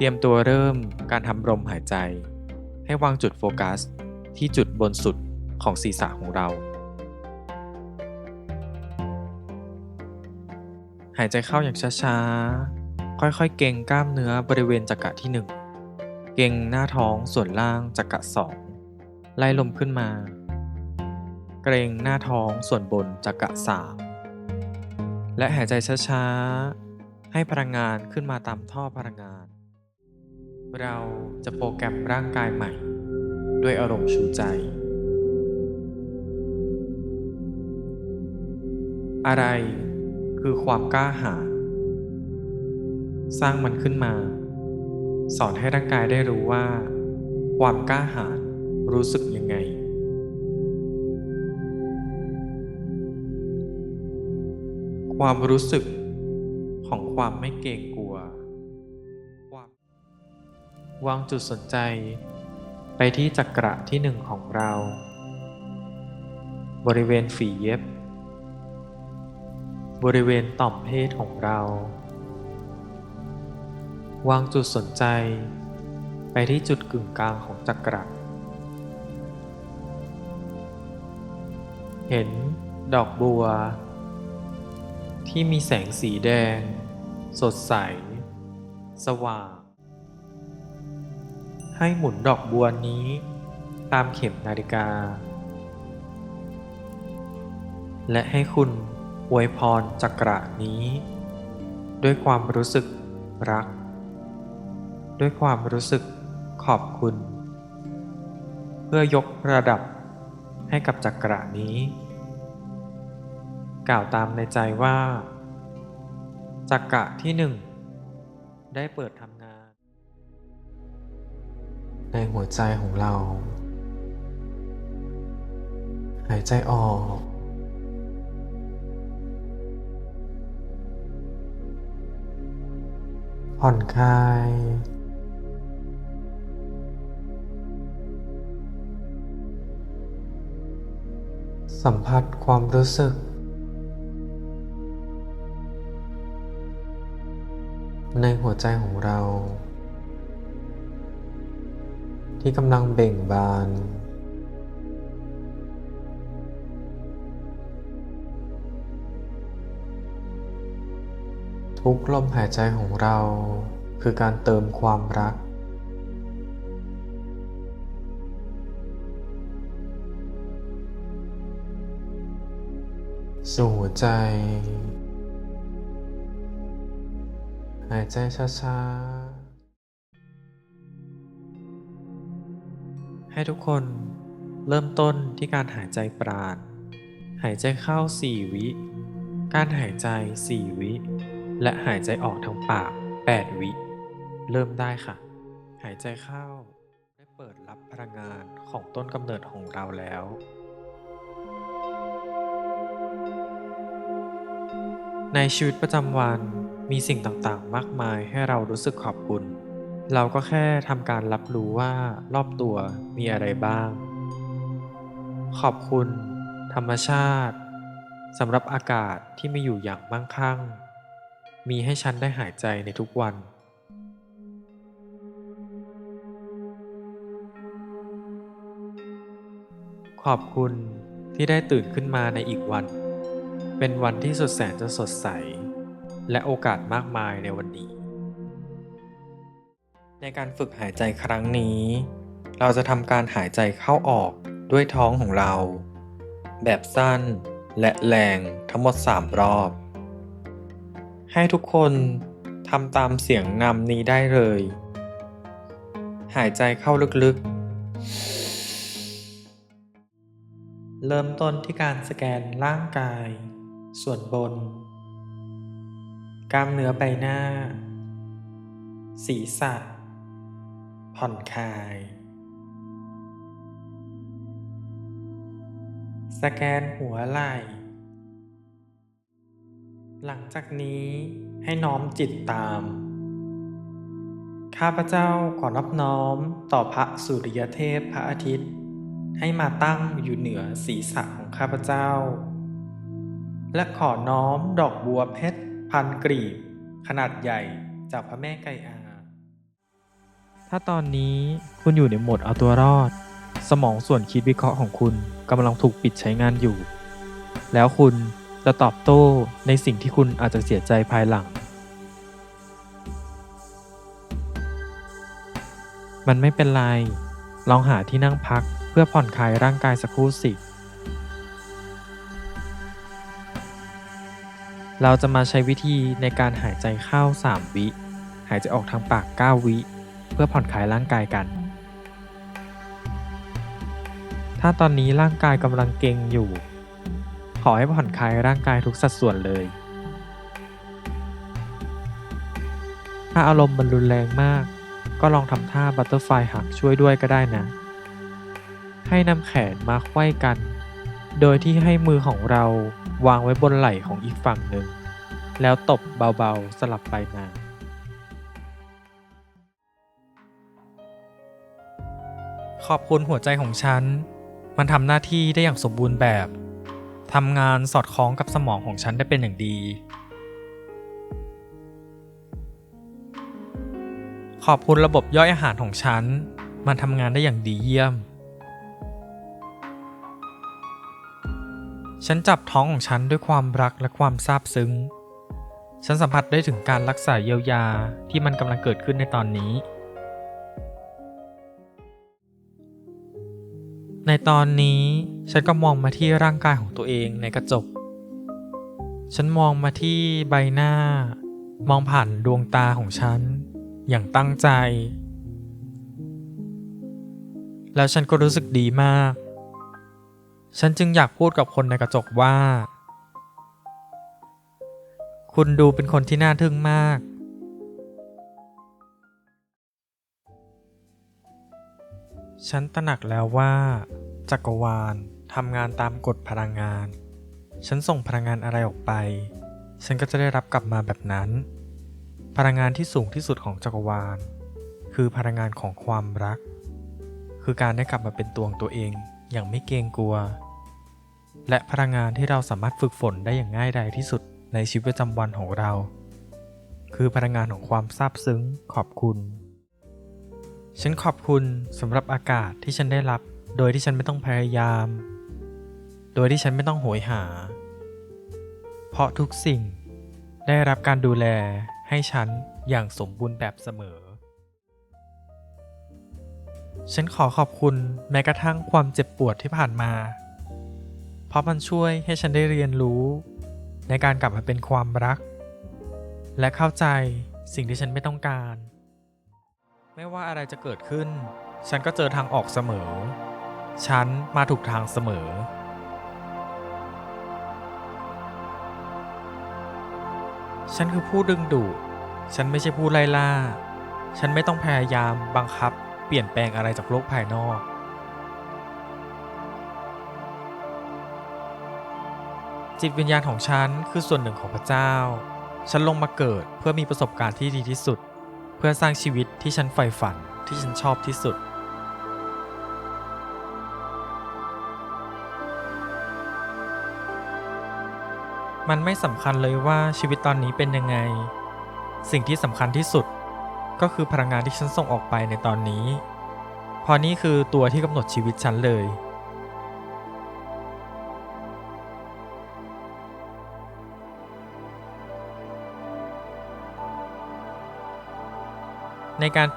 เตรียมตัวเริ่มการทำลมหายใจ ให้วางจุดโฟกัส ที่จุดบนสุดของศีรษะของเรา หายใจเข้าอย่างช้าๆ ค่อยๆ เกรงกล้ามเนื้อบริเวณจักระที่ 1 เกรงหน้าท้องส่วนล่างจักระสองไล่ลมขึ้นมา เกรงหน้าท้องส่วนบนจักระสามและหายใจช้าๆ ให้พลังงานขึ้นมาตามท่อพลังงาน เราจะโปรแกรมร่างกายใหม่ ด้วยอารมณ์ชูใจ อะไรคือความกล้าหาญสร้างมันขึ้นมา สอนให้ร่างกายได้รู้ว่า ความกล้าหาญรู้สึกยังไง ความรู้สึกของความไม่เกรงก วางจุดสนใจ ไปที่จักระที่หนึ่งของเรา บริเวณฝีเย็บ บริเวณต่อมเพศของเรา วางจุดสนใจ ไปที่จุดกึ่งกลางของจักระเห็นดอกบัว ที่มีแสงสีแดง สดใส สว่าง ให้หมุนดอกบัวนี้ ตามเข็มนาฬิกา และให้คุณอวยพรจักระนี้ ด้วยความรู้สึกรัก ด้วยความรู้สึกขอบคุณ เพื่อยกระดับให้กับจักระนี้ กล่าวตามในใจว่าจักระที่หนึ่งได้เปิดทำ ในหัวใจของเรา หายใจออก ผ่อนคลาย สัมผัสความรู้สึก ในหัวใจของเรา ที่กำลังเบ่งบาน ทุกลมหายใจของเราคือการเติมความรัก สู่หัวใจ หายใจช้าๆ ให้ทุกคนเริ่มต้นที่การหายใจปราณ หายใจเข้า 4 วิ การหายใจ 4 วิ และหายใจออกทางปาก 8 วิ เริ่มได้ค่ะ หายใจเข้าได้เปิดรับพลังงานของต้นกำเนิดของเราแล้วในชีวิตประจำวันมีสิ่งต่างๆ มากมายให้เรารู้สึกขอบคุณ เราก็แค่ทำการรับรู้ว่ารอบตัวมีอะไรบ้าง ขอบคุณ ธรรมชาติสำหรับอากาศที่ไม่อยู่อย่างมั่งคั่ง มีให้ฉันได้หายใจในทุกวัน ขอบคุณที่ได้ตื่นขึ้นมาในอีกวัน เป็นวันที่สดแสนจะสดใส และโอกาสมากมายในวันนี้ ในการฝึกหายใจครั้งนี้ เราจะทำการหายใจเข้าออกด้วยท้องของเรา แบบสั้นและแรงทั้งหมด 3 รอบ ให้ทุกคนทำตามเสียงนำนี้ได้เลย หายใจเข้าลึกๆ เริ่มต้นที่การสแกนร่างกาย ส่วนบน กล้ามเนื้อใบหน้า ศีรษะ ผ่อนคลาย สแกนหัวไหล่ หลังจากนี้ให้น้อมจิตตาม ข้าพเจ้าขอนอบน้อมต่อพระสุริยเทพพระอาทิตย์ ให้มาตั้งอยู่เหนือศีรษะของข้าพเจ้า และขอน้อมดอกบัวเพชรพันกรีบ ขนาดใหญ่จากพระแม่ไกอา ถ้าตอนนี้คุณอยู่ในโหมดเอาตัวรอด สมองส่วนคิดวิเคราะห์ของคุณกำลังถูกปิดใช้งานอยู่ แล้วคุณจะตอบโต้ในสิ่งที่คุณอาจจะเสียใจภายหลัง มันไม่เป็นไร ลองหาที่นั่งพักเพื่อผ่อนคลายร่างกายสักครู่สิ เราจะมาใช้วิธีในการหายใจเข้า 3 วิ หายใจออกทางปาก 9 วิ พื่อผ่อนคลายร่างกายกัน ถ้าตอนนี้ร่างกายกำลังเกร็งอยู่ ขอให้ผ่อนคลายร่างกายทุกสัดส่วนเลย ถ้าอารมณ์มันรุนแรงมาก ก็ลองทำท่าบัตเตอร์ไฟหักช่วยด้วยก็ได้นะ ให้นำแขนมาไขว้กัน โดยที่ให้มือของเราวางไว้บนไหล่ของอีกฝั่งหนึ่ง แล้วตบเบาๆสลับไปมา ขอบคุณหัวใจของฉัน มันทำหน้าที่ได้อย่างสมบูรณ์แบบทำงานสอดคล้องกับสมองของฉันได้เป็นอย่างดี ขอบคุณระบบย่อยอาหารของฉัน มันทำงานได้อย่างดีเยี่ยม ฉันจับท้องของฉันด้วยความรักและความซาบซึ้ง ฉันสัมผัสได้ถึงการรักษาเยียวยาที่มันกำลังเกิดขึ้นในตอนนี้ ในตอนนี้ฉันก็มองมาที่ร่างกายของตัวเองในกระจก ฉันมองมาที่ใบหน้า มองผ่านดวงตาของฉัน อย่างตั้งใจ แล้วฉันก็รู้สึกดีมาก ฉันจึงอยากพูดกับคนในกระจกว่า คุณดูเป็นคนที่น่าทึ่งมาก ฉันตระหนักแล้วว่า จักรวาลทำงานตามกฎพลังงาน ฉันส่งพลังงานอะไรออกไป ฉันก็จะได้รับกลับมาแบบนั้น พลังงานที่สูงที่สุดของจักรวาล คือพลังงานของความรัก คือการได้กลับมาเป็นตัวของตัวเองอย่างไม่เกรงกลัว และพลังงานที่เราสามารถฝึกฝนได้อย่างง่ายดายที่สุดในชีวิตประจำวันของเรา คือพลังงานของความซาบซึ้งขอบคุณ ฉันขอบคุณสำหรับอากาศที่ฉันได้รับ โดยที่ฉันไม่ต้องพยายาม โดยที่ฉันไม่ต้องโหยหา เพราะทุกสิ่งได้รับการดูแลให้ฉันอย่างสมบูรณ์แบบเสมอ ฉันขอขอบคุณแม้กระทั่งความเจ็บปวดที่ผ่านมา เพราะมันช่วยให้ฉันได้เรียนรู้ ในการกลับมาเป็นความรัก และเข้าใจสิ่งที่ฉันไม่ต้องการ ไม่ว่าอะไรจะเกิดขึ้น ฉันก็เจอทางออกเสมอ ฉันมาถูกทางเสมอ ฉันคือผู้ดึงดูด ฉันไม่ใช่ผู้ไล่ล่า ฉันไม่ต้องพยายามบังคับ เปลี่ยนแปลงอะไรจากโลกภายนอก จิตวิญญาณของฉันคือส่วนหนึ่งของพระเจ้า ฉันลงมาเกิดเพื่อมีประสบการณ์ที่ดีที่สุด เพื่อสร้างชีวิตที่ฉันใฝ่ฝันที่ฉันชอบที่สุด มันไม่สำคัญเลยว่าชีวิตตอนนี้เป็นยังไง สิ่งที่สำคัญที่สุด ก็คือพลังงานที่ฉันส่งออกไปในตอนนี้พรนี่คือตัวที่กำหนดชีวิตฉันเลย ในการ